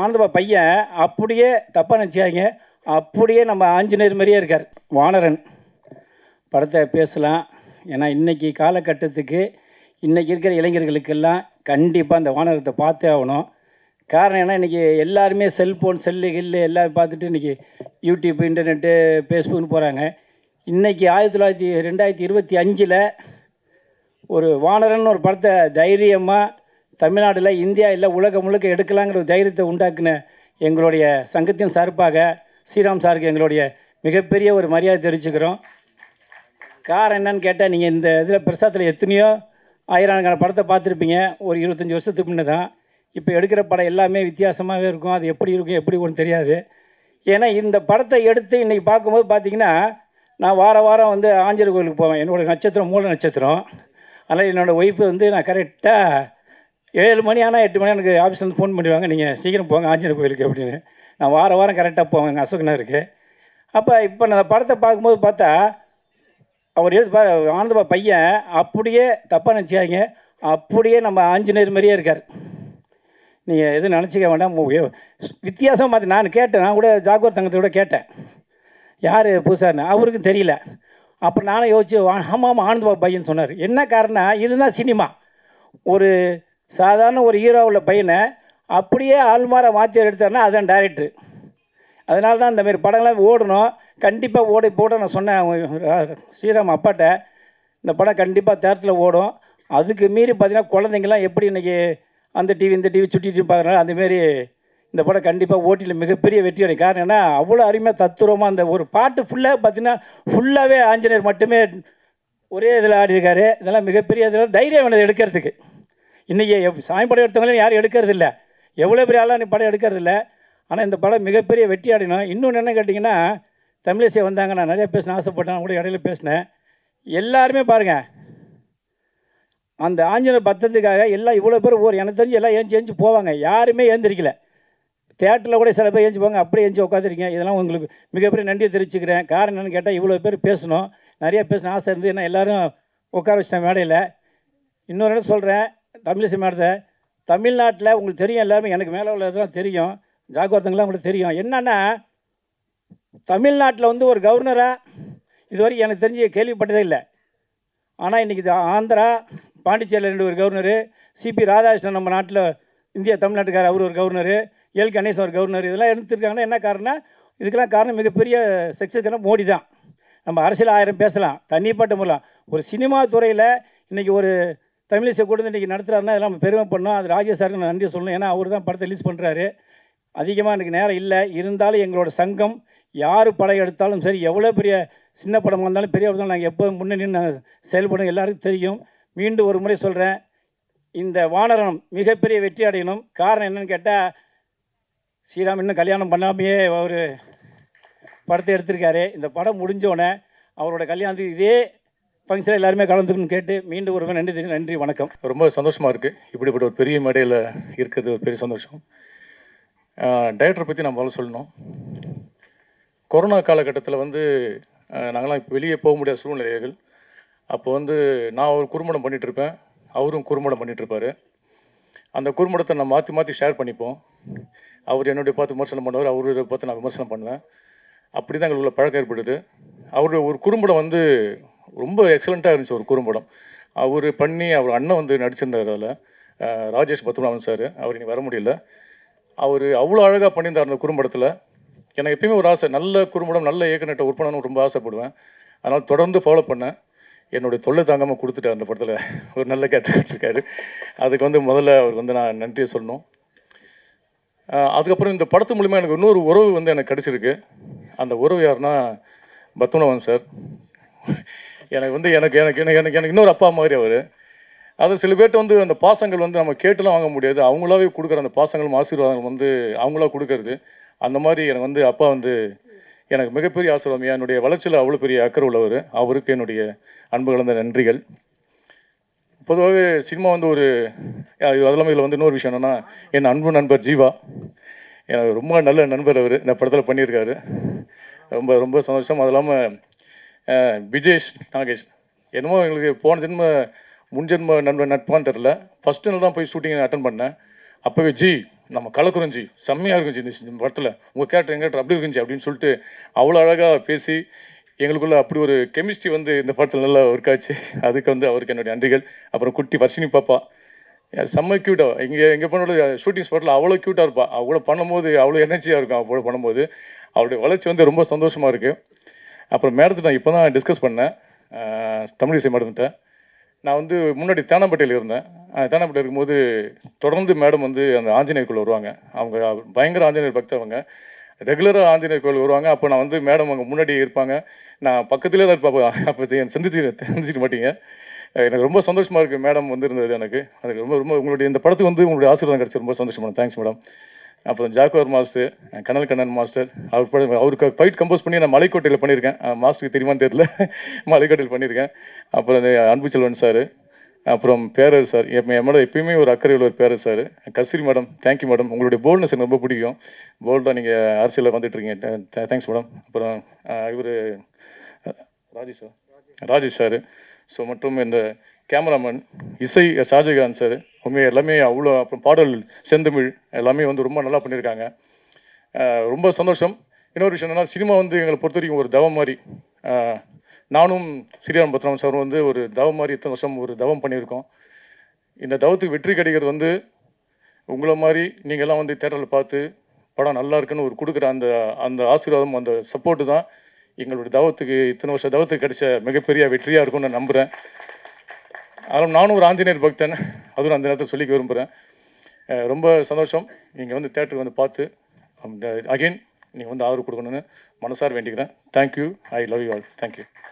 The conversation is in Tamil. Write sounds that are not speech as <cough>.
ஆனந்தபா பையன் அப்படியே தப்பாக நினச்சாங்க அப்படியே நம்ம ஆஞ்சநேயர் மாதிரியே இருக்கார். வானரன். படத்தை பேசலாம். ஏன்னா இன்னைக்கு காலகட்டத்துக்கு இன்றைக்கி இருக்கிற இளைஞர்களுக்கெல்லாம் கண்டிப்பாக அந்த வானரத்தை பார்த்தே ஆகணும். காரணம் ஏன்னா இன்றைக்கி எல்லாருமே செல்ஃபோன் செல்லு கில்லு எல்லாம் பார்த்துட்டு இன்றைக்கி யூடியூப் இன்டர்நெட்டு ஃபேஸ்புக்னு போகிறாங்க இன்றைக்கி ஆயிரத்தி தொள்ளாயிரத்தி ரெண்டாயிரத்தி இருபத்தி அஞ்சில் ஒரு வானரன் ஒரு படத்தை தைரியமாக தமிழ்நாட்டில் இந்தியா இல்லை உலகம் முழுக்க எடுக்கலாங்கிற தைரியத்தை உண்டாக்குன எங்களுடைய சங்கத்தின் சார்பாக ஸ்ரீராம் சாருக்கு எங்களுடைய மிகப்பெரிய ஒரு மரியாதை தெரிவிச்சுக்கிறோம். காரணம் என்னன்னு கேட்டால் நீங்கள் இந்த இதில் பிரசாத்தில் எத்தனையோ ஆயிரக்கணக்கான படத்தை பார்த்துருப்பீங்க. ஒரு இருபத்தஞ்சி வருஷத்துக்கு முன்னே தான் இப்போ எடுக்கிற படம் எல்லாமே வித்தியாசமாகவே இருக்கும். அது எப்படி இருக்கும் எப்படி ஒன்று தெரியாது. ஏன்னா இந்த படத்தை எடுத்து இன்றைக்கி பார்க்கும்போது பார்த்தீங்கன்னா நான் வார வாரம் வந்து ஆஞ்சர் கோயிலுக்கு போவேன். என்னோடய நட்சத்திரம் மூல நட்சத்திரம். அதனால் என்னோடய ஒய்ஃபு வந்து நான் கரெக்டாக ஏழு மணி ஆனால் எட்டு மணி எனக்கு ஆஃபீஸ் வந்து ஃபோன் பண்ணிடுவாங்க. நீங்கள் சீக்கிரம் போங்க ஆஞ்சநேயர் கோயிலுக்கு அப்படின்னு. நான் வார வாரம் கரெக்டாக போவேன். எங்கள் இருக்குது அப்போ இப்போ நான் படத்தை பார்க்கும்போது பார்த்தா அவர் எது பா ஆனந்தபா பையன் அப்படியே தப்பாக நினச்சாங்க அப்படியே நம்ம ஆஞ்சநேயர் மாதிரியே இருக்கார். நீங்கள் எதுவும் நினச்சிக்க வேண்டாம். வித்தியாசமாக பார்த்து நான் கேட்டேன். நான் கூட ஜாகூர் தங்கத்தோட கேட்டேன். யார் புதுசாருன்னு அவருக்கும் தெரியல. அப்புறம் நானும் யோசிச்சு ஆமாம் ஆனந்தபா பையன் சொன்னார். என்ன காரணம் இதுதான் சினிமா. ஒரு சாதாரண ஒரு ஹீரோவில் பையனை அப்படியே ஆள்மாரை மாற்றி எடுத்தாருன்னா அதுதான் டைரக்டர் அதனால தான் இந்தமாரி படங்கள்லாம் ஓடணும். கண்டிப்பாக ஓடி போட நான் சொன்னேன் அவங்க ஸ்ரீராம் அப்பாட்ட. இந்த படம் கண்டிப்பாக தேட்டரில் ஓடும். அதுக்கு மீறி பார்த்தீங்கன்னா குழந்தைங்கலாம் எப்படி இன்றைக்கி அந்த டிவி இந்த டிவி சுட்டிட்டு பார்க்குறாங்க அந்தமாரி இந்த படம் கண்டிப்பாக ஓட்டியில் மிகப்பெரிய வெற்றி அடையும். காரணம் என்ன அவ்வளோ அருமையாக தத்துரமாக அந்த ஒரு பாட்டு ஃபுல்லாக பார்த்தீங்கன்னா ஃபுல்லாகவே ஆஞ்சநேயர் மட்டுமே ஒரே இதில் ஆடிருக்காரு இதெல்லாம் மிகப்பெரிய இதில் தைரியம் வேணும் எடுக்கிறதுக்கு. இன்றைக்கி சாமி படம் எடுத்தவங்களையும் யாரும் எடுக்கிறது இல்லை எவ்வளோ பெரிய ஆளாக நீ படம் எடுக்கிறது இல்லை ஆனால் இந்த படம் மிகப்பெரிய வெற்றி அடையணும். இன்னொன்று என்ன கேட்டிங்கன்னா தமிழிசை வந்தாங்க. நான் நிறைய பேசின ஆசைப்பட்டேன். நான் கூட இடையில பேசினேன். எல்லாருமே பாருங்கள் அந்த ஆஞ்சநேயர் பத்தத்துக்காக எல்லாம் இவ்வளோ பேர் ஒரு எனக்கு தெரிஞ்சு எல்லாம் ஏஞ்சி ஏஞ்சி போவாங்க. யாருமே ஏந்திரிக்கல. தேட்டரில் கூட சில பேர் ஏஞ்சி போங்க அப்படியே ஏஞ்சி உட்காந்துருக்கீங்க இதெல்லாம் உங்களுக்கு மிகப்பெரிய நன்றியை தெரிவிச்சுக்கிறேன். காரணம் என்னன்னு கேட்டால் இவ்வளோ பேர் பேசணும். நிறைய பேசின ஆசை இருந்து ஏன்னா எல்லாரும் உட்கார வச்சிட்டேன் மேடையில். இன்னொரு இடம் சொல்கிறேன் தமிழிசை மேடத்தை தமிழ்நாட்டில் உங்களுக்கு தெரியும் எல்லாருமே எனக்கு மேலே உள்ளதெல்லாம் தெரியும். ஜாக்கிரதங்களாம் உங்களுக்கு தெரியும். என்னென்னா தமிழ்நாட்டில் வந்து ஒரு கவர்னராக இதுவரை எனக்கு தெரிஞ்சு கேள்விப்பட்டதே இல்லை. ஆனால் இன்றைக்கி இது ஆந்திரா பாண்டிச்சேரியில் ரெண்டு ஒரு கவர்னரு சிபி ராதாகிருஷ்ணன் நம்ம நாட்டில் இந்தியா தமிழ்நாட்டுக்கார் அவர் ஒரு கவர்னரு எல் கணேசன் ஒரு கவர்னர் இதெல்லாம் எடுத்துருக்காங்கன்னா என்ன காரணம் இதுக்கெல்லாம் காரணம் மிகப்பெரிய சக்ஸஸ்க்கான மோடி தான். நம்ம அரசியல் ஆயிரம் பேசலாம். தண்ணி பாட்டு மூலம் ஒரு சினிமா துறையில் இன்றைக்கி ஒரு தமிழிசை கூட இன்றைக்கி நடத்துகிறாருன்னா இதெல்லாம் நம்ம பெருமை பண்ணோம். அது ராஜேஷ் சாருக்கு நான் நன்றி சொல்லணும். ஏன்னா அவர் தான் படத்தை ரிலீஸ் பண்ணுறாரு அதிகமாக எனக்கு நேரம் இல்லை. இருந்தாலும் எங்களோட சங்கம் யார் படம் எடுத்தாலும் சரி எவ்வளோ பெரிய சின்ன படமாக இருந்தாலும் பெரிய படம் நாங்கள் எப்போதும் முன்னே நின்று செயல்படும் எல்லாருக்கும் தெரியும். மீண்டும் ஒரு முறை சொல்கிறேன் இந்த வானரம் மிகப்பெரிய வெற்றி அடையணும். காரணம் என்னன்னு கேட்டால் ஸ்ரீராம் இன்னும் கல்யாணம் பண்ணாமையே அவர் படத்தை எடுத்திருக்காரு. இந்த படம் முடிஞ்சோடனே அவரோட கல்யாணத்துக்கு இதே ஃபங்க்ஷனில் எல்லாருமே கலந்துக்கணும்னு கேட்டு மீண்டும் ஒரு நன்றி நன்றி வணக்கம். ரொம்ப சந்தோஷமாக இருக்குது இப்படிப்பட்ட ஒரு பெரிய மேடையில் இருக்கிறது ஒரு பெரிய சந்தோஷம். டைரக்டரை பற்றி நம்ம முதல்ல சொல்லணும். கொரோனா காலகட்டத்தில் வந்து நாங்களாம் இப்போ வெளியே போக முடியாத சூழ்நிலைகள். அப்போ வந்து நான் ஒரு குறும்படம் பண்ணிகிட்ருப்பேன் அவரும் குறும்படம் பண்ணிட்டு அந்த குறும்படத்தை நான் மாற்றி மாற்றி ஷேர் பண்ணிப்போம். அவர் என்னுடைய பார்த்து விமர்சனம் பண்ணுவார் அவருடைய பார்த்து நான் விமர்சனம் பண்ணுவேன். அப்படி தான் எங்களுக்குள்ள பழக்கம் ஏற்படுது. அவருடைய ஒரு குறும்படம் வந்து ரொம்ப எக்ஸலண்ட்டாக இருந்துச்சு ஒரு குறும்படம். அவர் பண்ணி அவர் அண்ணன் வந்து நடிச்சிருந்தார் அதில். ராஜேஷ் பத்மநாபன் சார். அவர் இனி வர முடியல. அவர் அவ்வளோ அழகாக பண்ணியிருந்தார் அந்த குறும்படத்தில். எனக்கு எப்பயுமே ஒரு ஆசை நல்ல குறும்படம் நல்ல இயக்குனர்கிட்ட ஒர்க் பண்ணணும்னு ரொம்ப ஆசைப்படுவேன். அதனால் தொடர்ந்து ஃபாலோ பண்ணேன். என்னுடைய தொல்லை தாங்காமல் கொடுத்துட்டார் அந்த படத்தில். ஒரு நல்ல கேரக்டர் இருக்காரு அதுக்கு வந்து முதல்ல அவருக்கு வந்து நான் நன்றியை சொல்லணும். அதுக்கப்புறம் இந்த படத்து மூலிமா எனக்கு இன்னொரு உறவு வந்து எனக்கு கிடச்சிருக்கு. அந்த உறவு யாருன்னா பத்மநாபன் சார். எனக்கு வந்து எனக்கு எனக்கு எனக்கு எனக்கு எனக்கு இன்னொரு அப்பா மாதிரி அவர். அது சில பேர்ட்ட வந்து அந்த பாசங்கள் வந்து நம்ம கேட்டுலாம் வாங்க முடியாது. அவங்களாவே கொடுக்குற அந்த பாசங்களும் ஆசீர்வாதங்கள் வந்து அவங்களா கொடுக்கறது. அந்த மாதிரி எனக்கு வந்து அப்பா வந்து எனக்கு மிகப்பெரிய ஆசீர்வாதம். என்னுடைய வளர்ச்சியில் அவ்வளோ பெரிய அக்கறை உள்ளவர். அவருக்கு என்னுடைய அன்பு கலந்த நன்றிகள். பொதுவாகவே சினிமா வந்து ஒரு அஹ் இதில் வந்து இன்னொரு விஷயம் என்னென்னா என் அன்பு நண்பர் ஜீவா. எனக்கு ரொம்ப நல்ல நண்பர் அவர். இந்த படத்தில் பண்ணியிருக்காரு. ரொம்ப ரொம்ப சந்தோஷம். அது இல்லாமல் விஜேஷ் நாகேஷ். என்னமோ எங்களுக்கு போன ஜென்ம முன்ஜென்ம நண்பன் நட்பான்னு தெரில ஃபஸ்ட்டு நாள் தான் போய் ஷூட்டிங் அட்டன் பண்ணேன். அப்போவே ஜி நம்ம கலக்குறிஞ்சி செம்மையாக இருந்துச்சு இந்த படத்தில். உங்கள் கேரக்டர் எங்கள் கேரக்டர் அப்படி இருந்துச்சு அப்படின்னு சொல்லிட்டு அவ்வளோ அழகாக பேசி எங்களுக்குள்ள அப்படி ஒரு கெமிஸ்ட்ரி வந்து இந்த படத்தில் நல்லா ஒர்க் ஆச்சு. அதுக்கு வந்து அவருக்கு என்னுடைய நன்றிகள். அப்புறம் குட்டி வர்ஷினி பாப்பா. செம்ம க்யூட்டாக இங்கே எங்கே பண்ணோட ஷூட்டிங் ஸ்பாட்டில் அவ்வளோ க்யூட்டாக இருப்பாள் அவ்வளோ பண்ணும்போது அவ்வளோ எனர்ஜியாக இருக்கும் அவ்வளோ பண்ணும்போது. அவளுடைய வளர்ச்சி வந்து ரொம்ப சந்தோஷமாக இருக்குது அப்புறம் மேடத்தை நான் இப்போ தான் டிஸ்கஸ் பண்ணேன் ஆஹ் தமிழிசை மேடம்கிட்ட. நான் வந்து முன்னாடி தேனாம்பேட்டையில் இருந்தேன். ஆஹ் தேனாம்பேட்டை இருக்கும்போது தொடர்ந்து மேடம் வந்து அந்த ஆஞ்சநேயர் கோயில் வருவாங்க. அவங்க பயங்கர ஆஞ்சநேயர் பக்தர் அவங்க. ரெகுலராக ஆஞ்சநேயர் கோயில் வருவாங்க. அப்போ நான் வந்து மேடம் அங்கே முன்னாடி இருப்பாங்க. நான் பக்கத்துலேயே தான் இருப்பேன். அப்போ சந்திச்சு சந்திச்சிக்க மாட்டீங்க. எனக்கு ரொம்ப சந்தோஷமாக இருக்குது மேடம் வந்து இருந்தது எனக்கு. அதுக்கு ரொம்ப ரொம்ப உங்களுடைய இந்த படத்துக்கு வந்து உங்களுடைய ஆசீர்வாதம் கிடச்சி ரொம்ப சந்தோஷமான தேங்க்ஸ் மேடம். அப்புறம் Jaguar master Kanal Kannan master அவர் படம் அவருக்கு ஃபைட் கம்போஸ் பண்ணி நான் மலைக்கோட்டையில் பண்ணியிருக்கேன். மாஸ்டருக்கு தெரியுமான்னு தெரியல. <laughs> மலைக்கோட்டையில் பண்ணியிருக்கேன். அப்புறம் இந்த அன்பு செல்வன் சார் அப்புறம் பேரர் சார் என் மேடம் எப்பயுமே ஒரு அக்கறை உள்ள ஒரு பேரர் sir. Kasturi madam thank you madam உங்களுடைய போல்ட்னஸ் எனக்கு ரொம்ப பிடிக்கும். போல்டாக நீங்கள் அரசியலில் வந்துட்டு இருக்கீங்க தேங்க்ஸ் மேடம் அப்புறம் இவர் Rajesh? Sir Rajesh sir. So மற்றும் இந்த கேமராமேன் இசை ஷாஜகான் சார் உண்மையாக எல்லாமே அவ்வளோ அப்புறம் பாடல் செந்தமிழ் எல்லாமே வந்து ரொம்ப நல்லா பண்ணியிருக்காங்க. ரொம்ப சந்தோஷம். இன்னொரு விஷயம் என்னன்னா சினிமா வந்து எங்களை பொறுத்த வரைக்கும் ஒரு தவம் மாதிரி. நானும் ஸ்ரீராம் பத்ராம் சார் வந்து ஒரு தவம் மாதிரி இத்தனை வருஷம் ஒரு தவம் பண்ணியிருக்கோம். இந்த தவத்துக்கு வெற்றி கிடைக்கிறது வந்து உங்களை மாதிரி நீங்கள்லாம் வந்து தேட்டரில் பார்த்து படம் நல்லா இருக்குன்னு ஒரு கொடுக்குற அந்த அந்த ஆசீர்வாதம் அந்த சப்போர்ட்டு தான் எங்களுடைய தவத்துக்கு இத்தனை வருஷம் தவத்துக்கு கிடைச்ச மிகப்பெரிய வெற்றியாக இருக்கும்னு நான் நம்புகிறேன் அதனால் நானும் ஒரு ஆஞ்சநேயர் பக்தன். அதுவும் அந்த நேரத்தில் சொல்லிக்க விரும்புகிறேன் ரொம்ப சந்தோஷம். நீங்கள் வந்து தேட்டருக்கு வந்து பார்த்து அகைன் நீங்கள் வந்து ஆதரவு கொடுக்கணும்னு மனசார் வேண்டிக்கிறேன். Thank you I love you all thank you